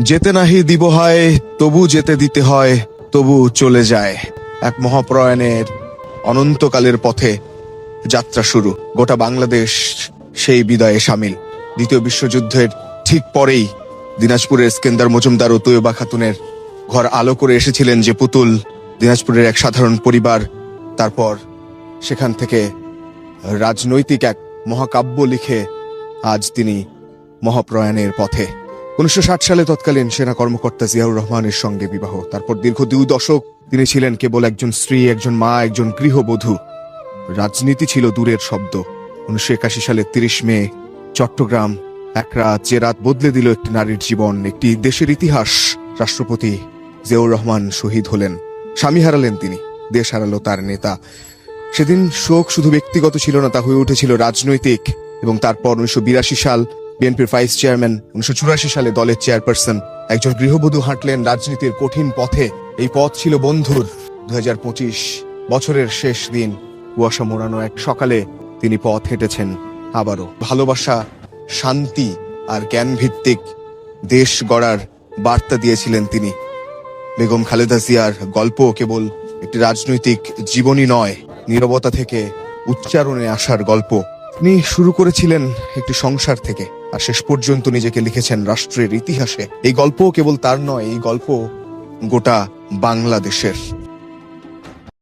যেতে নাহি দিব হয়, তবু যেতে দিতে হয়, তবু চলে যায়। এক মহাপ্রয়াণের অনন্তকালের পথে যাত্রা শুরু। গোটা বাংলাদেশ সেই বিদায়ে সামিল। দ্বিতীয় বিশ্বযুদ্ধের ঠিক পরেই দিনাজপুরের স্কেন্দার মজুমদার ও তৈয়বা খাতুনের ঘর আলো করে এসেছিলেন যে পুতুল দিনাজপুরের এক সাধারণ পরিবার। তারপর সেখান থেকে রাজনৈতিক এক মহাকাব্য লিখে আজ তিনি মহাপ্রয়াণের পথে উনিশশো ষাট সালে তৎকালীন সেনা কর্মকর্তা জিয়াউর রহমানের সঙ্গে বিবাহ। তারপর দীর্ঘ দুই দশক তিনি ছিলেন কেবল একজন স্ত্রী, একজন মা, একজন গৃহবধূ। রাজনীতি ছিল দূরের শব্দ। উনিশশো একাশি সালের তিরিশ মে, চট্টগ্রাম এক রাত যে রাত বদলে দিল একটি নারীর জীবন, একটি দেশের ইতিহাস, রাষ্ট্রপতি জিয়াউর রহমান শহীদ হলেন। স্বামী হারালেন তিনি, দেশ হারালো তার নেতা। সেদিন শোক শুধু ব্যক্তিগত ছিল না, তা হয়ে উঠেছিল রাজনৈতিক। এবং তারপর উনিশশো বিরাশি সাল বিএনপির ভাইস চেয়ারম্যান উনিশশো চুরাশি সালে দলের চেয়ারপারসন একজন গৃহবধূ হাঁটলেন রাজনীতির কঠিন পথে। এই পথ ছিল বন্ধুর। দু হাজার পঁচিশ বছরের শেষ দিন, কুয়াশা মোড়ানো এক সকালে তিনি পথ হেঁটেছেন আবারও। ভালোবাসা, শান্তি আর জ্ঞান ভিত্তিক দেশ গড়ার বার্তা দিয়েছিলেন তিনি। বেগম খালেদা জিয়ার গল্প কেবল একটি রাজনৈতিক জীবনী নয়, নীরবতা থেকে উচ্চারণে আসার গল্প। তিনি শুরু করেছিলেন একটি সংসার থেকে। আর শেষ পর্যন্ত নিজেকে লিখেছেন রাষ্ট্রের ইতিহাসে। এই গল্প কেবল তার নয়, এই গল্প গোটা বাংলাদেশের।